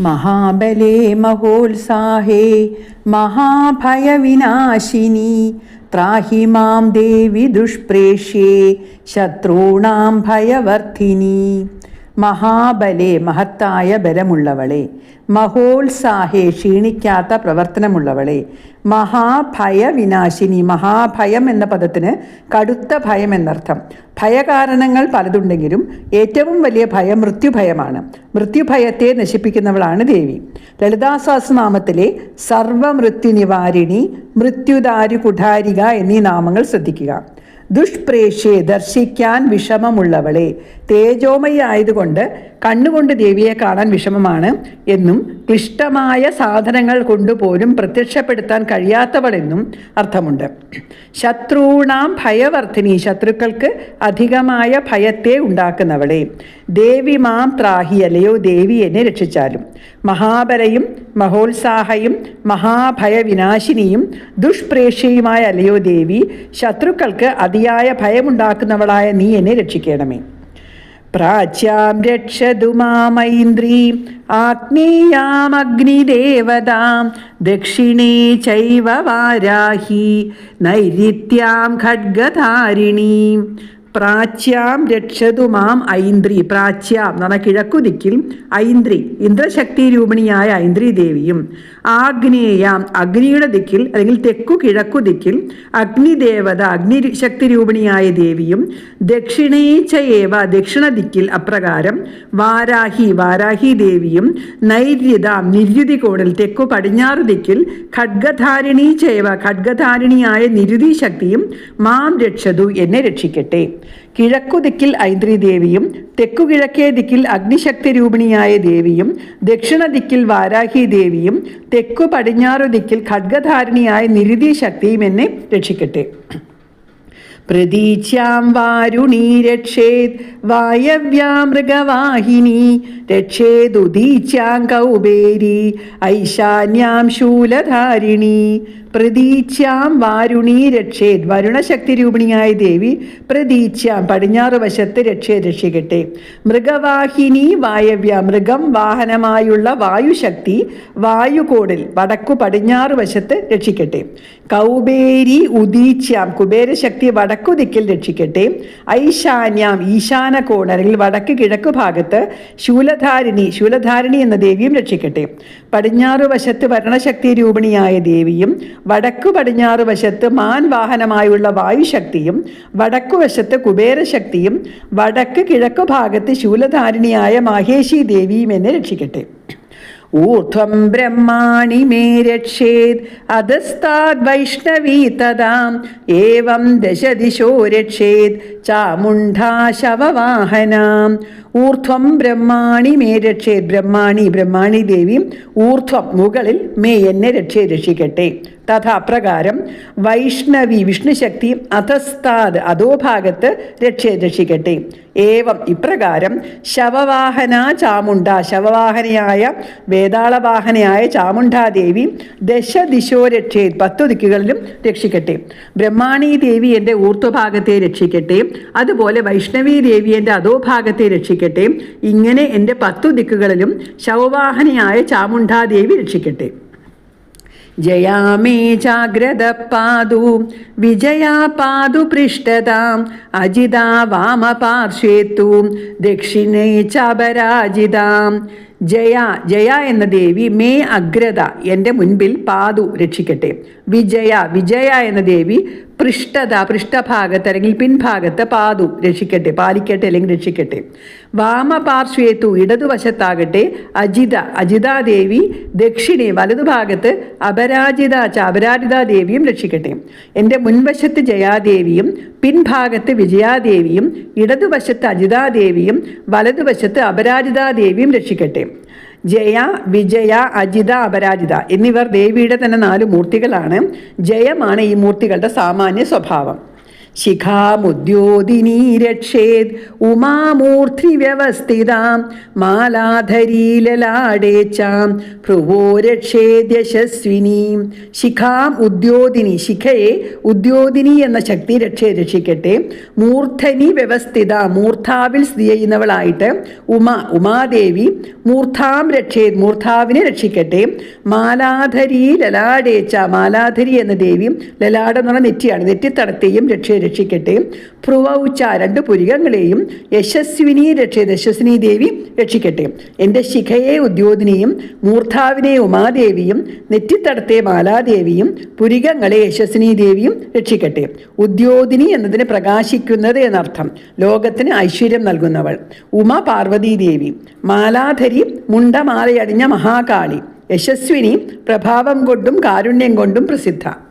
महाबले महोत्साहे महाभयविनाशिनि त्राहि माँ देवी दुष्प्रेष्ये शत्रूणां भयवर्धिनि മഹാബലെ മഹത്തായ ബലമുള്ളവളെ. മഹോത്സാഹേ ക്ഷീണിക്കാത്ത പ്രവർത്തനമുള്ളവളെ. മഹാഭയ വിനാശിനി മഹാഭയം എന്ന പദത്തിന് കടുത്ത ഭയം എന്നർത്ഥം. ഭയകാരണങ്ങൾ പലതുണ്ടെങ്കിലും ഏറ്റവും വലിയ ഭയം മൃത്യുഭയമാണ്. മൃത്യുഭയത്തെ നശിപ്പിക്കുന്നവളാണ് ദേവി. ലളിതാ സർവമൃത്യുനിവാരിണി സർവമൃത്യു നിവാരിണി മൃത്യുദാരു കുഠാരിക എന്നീ നാമങ്ങൾ ശ്രദ്ധിക്കുക. ദുഷ്പ്രേഷ്യെ ദർശിക്കാൻ വിഷമമുള്ളവളെ. തേജോമയി ആയതുകൊണ്ട് കണ്ണുകൊണ്ട് ദേവിയെ കാണാൻ വിഷമമാണ് എന്നും ക്ലിഷ്ടമായ സാധനങ്ങൾ കൊണ്ടുപോലും പ്രത്യക്ഷപ്പെടുത്താൻ കഴിയാത്തവളെന്നും അർത്ഥമുണ്ട്. ശത്രുണാം ഭയവർദ്ധിനി ശത്രുക്കൾക്ക് അധികമായ ഭയത്തെ ഉണ്ടാക്കുന്നവളെ. ദേവി മാം ത്രാഹി അല്ലയോ ദേവി എന്നെ രക്ഷിച്ചാലും. മഹാബലയും മഹോത്സാഹയും മഹാഭയവിനാശിനിയും ദുഷ്പ്രേക്ഷയുമായ അല്ലയോ ദേവി ശത്രുക്കൾക്ക് അതിയായ ഭയമുണ്ടാക്കുന്നവളായ നീ എന്നെ രക്ഷിക്കണമേ. പ്രാച്യാം രക്ഷതു മാമൈന്ദ്രീം ആഗ്നേയാമഗ്നിദേവതാം ദക്ഷിണേ ചൈവ വാരാഹി നൈരിത്യാം ഖഡ്ഗധാരിണീം. പ്രാച്യാം രക്ഷതു മാം ഐന്ദ്രി. പ്രാച്യാം എന്ന് പറഞ്ഞാൽ കിഴക്കുദിക്കിൽ ഐന്ദ്രി. ഇന്ദ്രശക്തി രൂപിണിയായ ഐന്ദ്രി ദേവിയും ആഗ്നേയാം അഗ്നിയുടെ ദിക്കിൽ അല്ലെങ്കിൽ തെക്കു കിഴക്കു ദിക്കിൽ അഗ്നിദേവത അഗ്നി ശക്തി രൂപിണിയായ ദേവിയും ദക്ഷിണേച്ചയേവ ദക്ഷിണ ദിക്കിൽ അപ്രകാരം വാരാഹി വാരാഹി ദേവിയും നൈര്യത നിര്യുതി കോണിൽ തെക്കു പടിഞ്ഞാറ് ദിക്കിൽ ഖഡ്ഗധാരിണി ചേവ ഖഡ്ഗധാരിണിയായ നിരുതി ശക്തിയും മാം രക്ഷതു എന്നെ രക്ഷിക്കട്ടെ. കിഴക്കു ദിക്കിൽ ഐന്ദ്രി ദേവിയും തെക്കു കിഴക്കേ ദിക്കിൽ അഗ്നിശക്തി രൂപിണിയായ ദേവിയും ദക്ഷിണ ദിക്കിൽ വാരാഹി ദേവിയും തെക്കു പടിഞ്ഞാറു ദിക്കിൽ ഖഡ്ഗധാരിണിയായ നിരുതി ശക്തിയും എന്നെ രക്ഷിക്കട്ടെ. പ്രതീച്യാം വാരുണീ രക്ഷേത് വായവ്യാ മൃഗവാഹിനി രക്ഷേതുദീച്യാം കൗബേരി ഐശാന്യാം ശൂലധാരിണി. പ്രതീച്യാം വാരുണീ രക്ഷേത് വരുണശക്തി രൂപിണിയായ ദേവി പ്രതീച്യാം പടിഞ്ഞാറ് വശത്ത് രക്ഷേ രക്ഷിക്കട്ടെ. മൃഗവാഹിനി വായവ്യ മൃഗം വാഹനമായുള്ള വായുശക്തി വായുകോടിൽ വടക്കു പടിഞ്ഞാറ് വശത്ത് രക്ഷിക്കട്ടെ. കൗബേരി ഉദീച്യാം കുബേരശക്തി വടക്കു ദിക്കിൽ രക്ഷിക്കട്ടെ. ഐശാന്യാം ഈശാന കോൺ അല്ലെങ്കിൽ വടക്ക് കിഴക്ക് ഭാഗത്ത് ശൂലധാരിണി ശൂലധാരിണി എന്ന ദേവിയും രക്ഷിക്കട്ടെ. പടിഞ്ഞാറ് വശത്ത് ഭരണശക്തി രൂപിണിയായ ദേവിയും വടക്കു പടിഞ്ഞാറ് വശത്ത് മാൻ വാഹനമായുള്ള വായുശക്തിയും വടക്കു വശത്ത് കുബേരശക്തിയും വടക്ക് കിഴക്ക് ഭാഗത്ത് ശൂലധാരിണിയായ മഹേശി ദേവിയും എന്നെ രക്ഷിക്കട്ടെ. ഊർധ്വം ബ്രഹ്മാണി മേ രക്ഷേത്. അധസ്താദ് വൈഷ്ണവീ തദാം. ഏവം ദശദിശോ രക്ഷേത്. ചാമുണ്ഡാ ശവവാഹനാം. ഊർധ്വം ബ്രഹ്മാണി മേ രക്ഷേത്. ബ്രഹ്മാണി ബ്രഹ്മാണി ദേവി ഊർധ്വം മുകളിൽ മേ എന്നെ രക്ഷേ രക്ഷിക്കട്ടെ. തഥ അപ്രകാരം വൈഷ്ണവി വിഷ്ണുശക്തി അധസ്താത് അധോഭാഗത്ത് രക്ഷ രക്ഷിക്കട്ടെ. ഏവം ഇപ്രകാരം ശവവാഹന ചാമുണ്ട ശവവാഹനയായ വേതാളവാഹനയായ ചാമുണ്ടാദേവി ദശ ദിശോ രക്ഷേ പത്തു ദിക്കുകളിലും രക്ഷിക്കട്ടെ. ബ്രഹ്മാണി ദേവി എന്റെ ഊർധ്വഭാഗത്തെ രക്ഷിക്കട്ടെ. അതുപോലെ വൈഷ്ണവി ദേവി എന്റെ അധോഭാഗത്തെ രക്ഷിക്കട്ടെ. ഇങ്ങനെ എന്റെ പത്തു ദിക്കുകളിലും ശവവാഹനയായ ചാമുണ്ടാദേവി രക്ഷിക്കട്ടെ. ജയാമേ ജാഗ്രത പാതു വിജയാ പാതു പൃഷ്ഠതാം അജിതാ വാമപാർശ്വേത്തു ദക്ഷിണേ ചപരാജിതാം. ജയ ജയ എന്ന ദേവി മേ അഗ്രത എന്റെ മുൻപിൽ പാതു രക്ഷിക്കട്ടെ. വിജയ വിജയ എന്ന ദേവി പൃഷ്ഠത പൃഷ്ഠഭാഗത്ത് അല്ലെങ്കിൽ പിൻഭാഗത്ത് പാതു രക്ഷിക്കട്ടെ പാലിക്കട്ടെ അല്ലെങ്കിൽ രക്ഷിക്കട്ടെ. വാമപാർശ്വേത്തു ഇടതുവശത്താകട്ടെ അജിത അജിതാദേവി ദക്ഷിണേ വലതുഭാഗത്ത് അപരാജിത ച അപരാജിതാ ദേവിയും രക്ഷിക്കട്ടെ. എന്റെ മുൻവശത്ത് ജയാദേവിയും പിൻഭാഗത്ത് വിജയാദേവിയും ഇടതുവശത്ത് അജിതാദേവിയും വലതുവശത്ത് അപരാജിതാദേവിയും രക്ഷിക്കട്ടെ. ജയ വിജയ അജിത അപരാജിത എന്നിവർ ദേവിയുടെ തന്നെ നാല് മൂർത്തികളാണ്. ജയമാണ് ഈ മൂർത്തികളുടെ സാമാന്യ സ്വഭാവം. ശിഖാമുദ്യോതിനീ രക്ഷേത് ഉമാമൂർത്തി വ്യവസ്ഥിതാം മാലാധരീലലാടേച്ചാം ഭ്രുവോ രക്ഷേത് രക്ഷേദ്യശസ്വിനീം ശിഖാം ഉദ്യോതിനി ശിഖയെ ഉദ്യോതിനി എന്ന ശക്തി രക്ഷയെ രക്ഷിക്കട്ടെ. മൂർധനി വ്യവസ്ഥിത മൂർധാവിൽ സ്ഥിതി ചെയ്യുന്നവളായിട്ട് ഉമ ഉമാദേവി മൂർധാം രക്ഷേത് മൂർധാവിനെ രക്ഷിക്കട്ടെ. മാലാധരി ലലാടേച്ച മാലാധരി എന്ന ദേവി ലലാട എന്ന് പറഞ്ഞ നെറ്റിയാണ്. നെറ്റിത്തടത്തെയും രക്ഷ രക്ഷിക്കട്ടെ. ഭ്രുവൗച്ച രണ്ട് പുരികങ്ങളെയും യശസ്വിനി രക്ഷ യശസ്വിനി ദേവി രക്ഷിക്കട്ടെ. എന്റെ ശിഖയെ ഉദ്യോതിനിയും മൂർധാവിനെ ഉമാദേവിയും നെറ്റിത്തടത്തെ മാലാദേവിയും പുരികങ്ങളെ യശസ്വിനി ദേവിയും രക്ഷിക്കട്ടെ. ഉദ്യോതിനി എന്നതിന് പ്രകാശിക്കുന്നത് എന്നർത്ഥം ലോകത്തിന് ഐശ്വര്യം നൽകുന്നവൾ. ഉമ പാർവതീ ദേവി മാലാധരി മുണ്ടമാലയടിഞ്ഞ മഹാകാളി യശസ്വിനി പ്രഭാവം കൊണ്ടും കാരുണ്യം കൊണ്ടും പ്രസിദ്ധ.